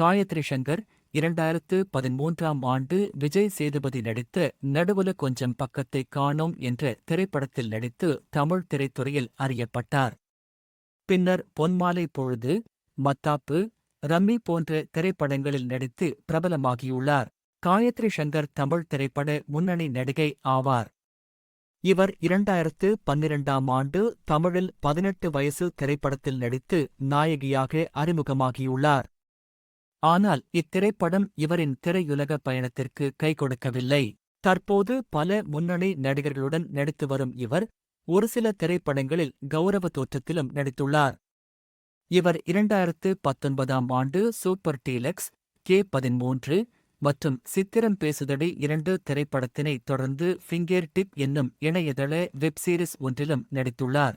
காயத்ரி சங்கர் இரண்டாயிரத்து பதிமூன்றாம் ஆண்டு விஜய் சேதுபதி நடித்த நடுவுல கொஞ்சம் பக்கத்தை காணோம் என்ற திரைப்படத்தில் நடித்து தமிழ் திரைத்துறையில் அறியப்பட்டார். பின்னர் பொன்மாலை பொழுது மத்தாப்பு ரம்மி போன்ற திரைப்படங்களில் நடித்து பிரபலமாகியுள்ளார். காயத்ரி சங்கர் தமிழ் திரைப்பட முன்னணி நடிகை ஆவார். இவர் இரண்டாயிரத்து பன்னிரண்டாம் ஆண்டு தமிழில் பதினெட்டு வயசு திரைப்படத்தில் நடித்து நாயகியாக அறிமுகமாகியுள்ளார். ஆனால் இத்திரைப்படம் இவரின் திரையுலக பயணத்திற்கு கை கொடுக்கவில்லை. தற்போது பல முன்னணி நடிகர்களுடன் நடித்து வரும் இவர் ஒரு சில திரைப்படங்களில் கௌரவ தோற்றத்திலும் நடித்துள்ளார். இவர் இரண்டாயிரத்து பத்தொன்பதாம் ஆண்டு சூப்பர் டீலக்ஸ் கே பதிமூன்று மற்றும் சித்திரம் பேசுதடி இரண்டு திரைப்படத்தினை தொடர்ந்து ஃபிங்கர் டிப் என்னும் இணையதள வெப்சீரிஸ் ஒன்றிலும் நடித்துள்ளார்.